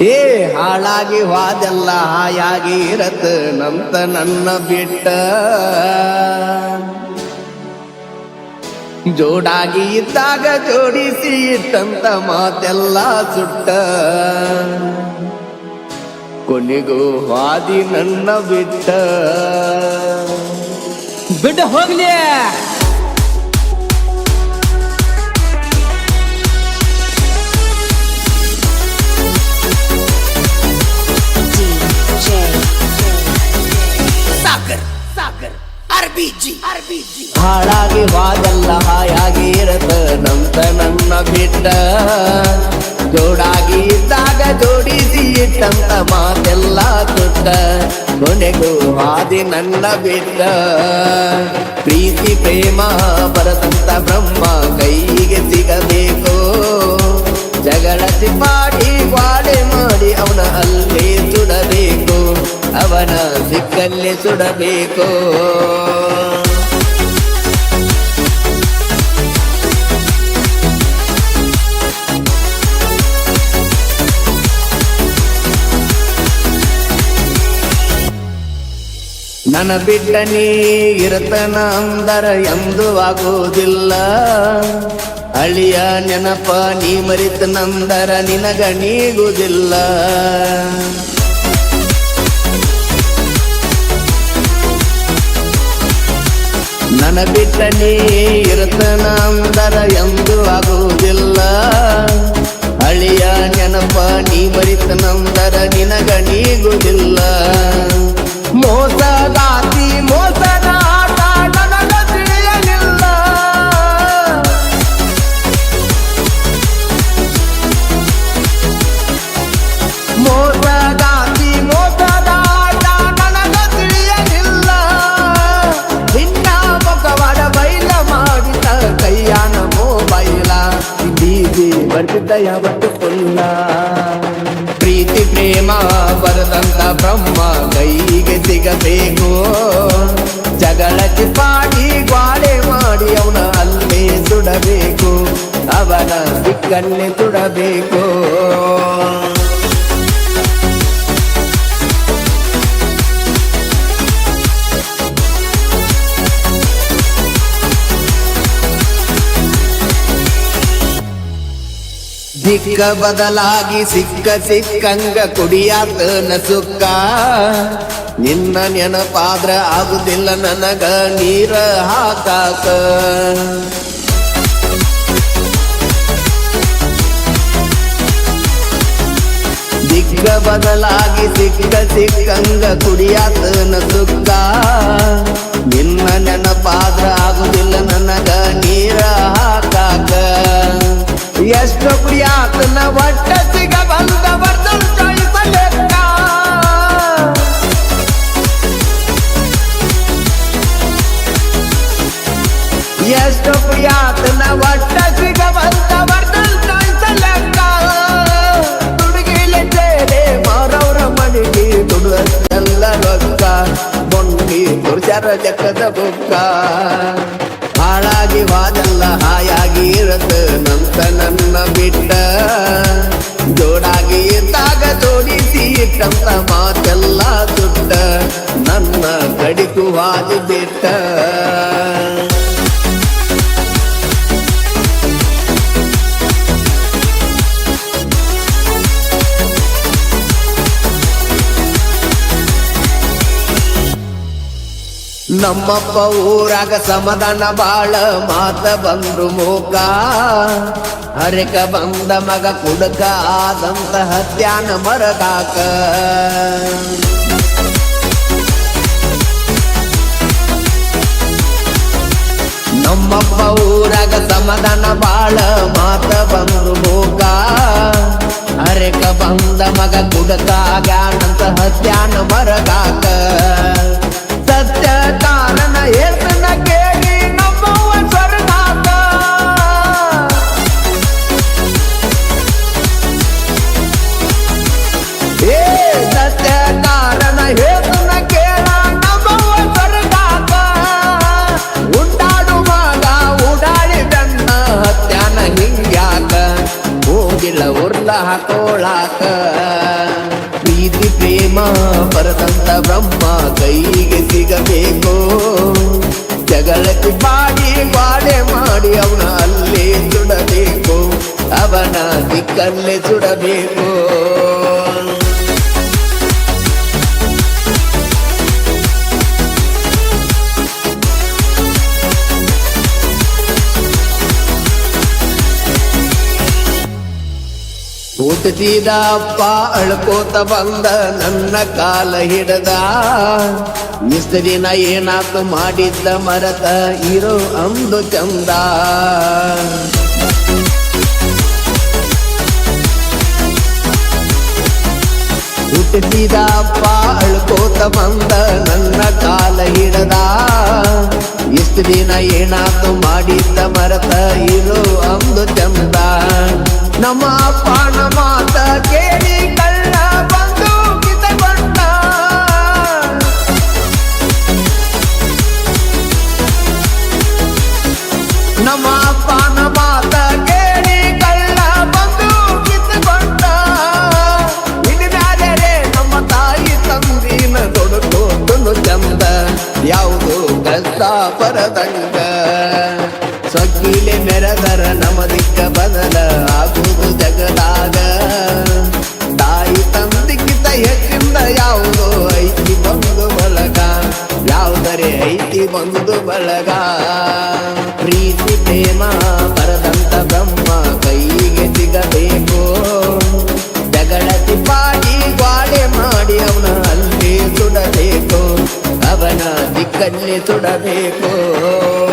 ಏ, ಹಾಳಾಗಿ ಹೋದೆಲ್ಲ ಹಾಯಾಗಿ ಇರತ್ತ ನಂತ ನನ್ನ ಬಿಟ್ಟ. ಜೋಡಾಗಿ ಇದ್ದಾಗ ಜೋಡಿಸಿ ಇಟ್ಟಂತ ಮಾತೆಲ್ಲ ಸುಟ್ಟ. ಕೊನೆಗೂ ಹಾದಿ ನನ್ನ ಬಿಟ್ಟ. ಬಿಟ್ಟು ಹೋಗ್ಲಿ. ಕೊನೆಗೂ ಆದಿ ನನ್ನ ಬಿಟ್ಟ ಪ್ರೀತಿ, ಪ್ರೇಮ ಬರದಂತ ಬ್ರಹ್ಮ ಕೈಗೆ ಸಿಗಬೇಕು. ಜಗಳ ಸಿಪಾಡಿ ವಾಡೆ ಮಾಡಿ ಅವನ ಅಲ್ಲೇ ಸುಡಬೇಕು. ಅವನ ಸಿಕ್ಕಲ್ಲೇ ಸುಡಬೇಕು. ನನ್ನ ಬಿಟ್ಟ ನೀ ಇರತನ ಅಂದರ ಎಂದು ಆಗುವುದಿಲ್ಲ ಅಳಿಯ ನೆನಪ ನೀ ಮರಿತ ನಂದರ ನಿನಗ ನೀಗುವುದಿಲ್ಲ ನನ್ನ ಬಿಟ್ಟ ನೀ ಇರತನ ಅಂದರ ಎಂದು ಆಗುವುದಿಲ್ಲ ಅಳಿಯ ನೆನಪ ನೀ ಮರಿತ ನಂದರ ನಿನಗ ಬೀದಿ ಬರ್ತಿದ್ದ ಯಾವತ್ತು ಫುಲ್ಲ ಪ್ರೀತಿ ಪ್ರೇಮ ಬರದಂತ ಬ್ರಹ್ಮ ಕೈಗೆ ಸಿಗಬೇಕು ಜಗಳ ಚಿಪಾಡಿ ಗ್ವಾಡೆ ಮಾಡಿ ಅವನ ಅಲ್ಲೇ ಸುಡಬೇಕು ಅವನ ಸಿಕ್ಕನ್ನೇ ಸುಡಬೇಕು ದಿಕ್ಕ ಬದಲಾಗಿ ಸಿಕ್ಕ ಸಿಕ್ಕಂಗ ಕುಡಿಯಾತನ ನಸುಕ್ಕ ನಿನ್ನ ನೆನಪಾದ್ರ ಆಗುದಿಲ್ಲ ನನಗ ನೀರ ಹಾಕಾಕ. ದಿಕ್ಕ ಬದಲಾಗಿ ಸಿಕ್ಕ ಸಿಕ್ಕಂಗ ಕುಡಿಯಾತನ ಸುಕ್ಕ. न वाटत ग यष्ट प्रियात न वाटत ग बंद वर्धन चॉईस लेखा तुडगिले चेहरे मारवर मणगी तुडस चल्ला रोजका मोंगी ವಾದಲ್ಲ ಹಾಯಾಗಿ ಇರತ್ತ. ನಂತ ನನ್ನ ಬಿಟ್ಟ ಜೋಡಾಗಿ ಇದ್ದಾಗ ಜೋಡಿಸಿ ಇಟ್ಟಂತ ಮಾತೆಲ್ಲ ಸುಟ್ಟ ನನ್ನ ಕಡಿಕು ವಾದ ಬಿಟ್ಟ. ನಮ್ಮಪ್ಪ ಊರಾಗ ಸಮಾಧಾನ ಬಾಳ ಮಾತ ಬಂದ್ರು ಮೂಕ. ಹರಿಕ ಬಂದ ಮಗ ಕುಡಕ ಆದಂತ ಹತ್ಯಾನ ಮರಗಾಕ. ನಮ್ಮಪ್ಪ ಊರಾಗ ಸಮಾಧಾನ ಬಾಳ ಮಾತ ಬಂದ್ರು ಮೂಕ. ಹರಿಕ ಬಂದ ಮಗ ಕುಡಕ ಆಗ್ಯಾನಂತ ಹತ್ಯಾನ ಮರಗಾಕ. ಹಾಕೋಳಾಕ ಪ್ರೀತಿ ಪ್ರೇಮ ಪರದಂತ ಬ್ರಹ್ಮ ಕೈಗೆ ಸಿಗಬೇಕು ಜಗಳಕ್ಕೆ ಬಾಡಿ ಬಾಡೆ ಮಾಡಿ ಅವನ ಅಲ್ಲೇ ಸುಡಬೇಕು ಅವನ ದಿಕ್ಕಲ್ಲೇ ಅಪ್ಪ ಅಳ್ಕೋತ ಬಂದ ನನ್ನ ಕಾಲ ಹಿಡದ. ದಿನ ಏನಾತು ಮಾಡಿದ್ದ ಮರತ, ಇರೋ ಅಂದು ಚಂದ. ಹುಟ್ಟಿದಪ್ಪ ಅಪ್ಪ ಅಳ್ಕೋತ ಬಂದ ನನ್ನ ಕಾಲ ಹಿಡದ. ಇಷ್ಟು ದಿನ ಏನಾತು ಮಾಡಿದ್ದ ಮರತ, ಇರೋ ಅಂದು ಚಂದ. ನಮ್ಮ ಅಪ್ಪನ ಸೊಕ್ಕಿಲೆ ನಮ ದಿಕ್ಕ ಬದಲ ಆಗುವುದು ಜಗದಾಗ. ತಾಯಿ ತಂದಿಕ್ಕಿಂತ ಹೆಚ್ಚಿಂದ ಯಾವುದೋ ಐತಿ ಬಂದು ಬಳಗ. ಯಾವುದರೆ ಐತಿ ಬಂದು ಬಳಗ. ಪ್ರೀತಿ, ಪ್ರೇಮ, ಬರದಂತ ಬ್ರಹ್ಮ ಕೈಗೆ ಸಿಗಬೇಕು. ಜಗಳತಿ ಪಾಡಿ ಗ್ವಾಡೆ ಮಾಡಿ ಅವನ ಅಲ್ಲಿ ಸುಡಬೇಕು. ಅವನ ದಿಕ್ಕಲ್ಲಿ ಸುಡಬೇಕು.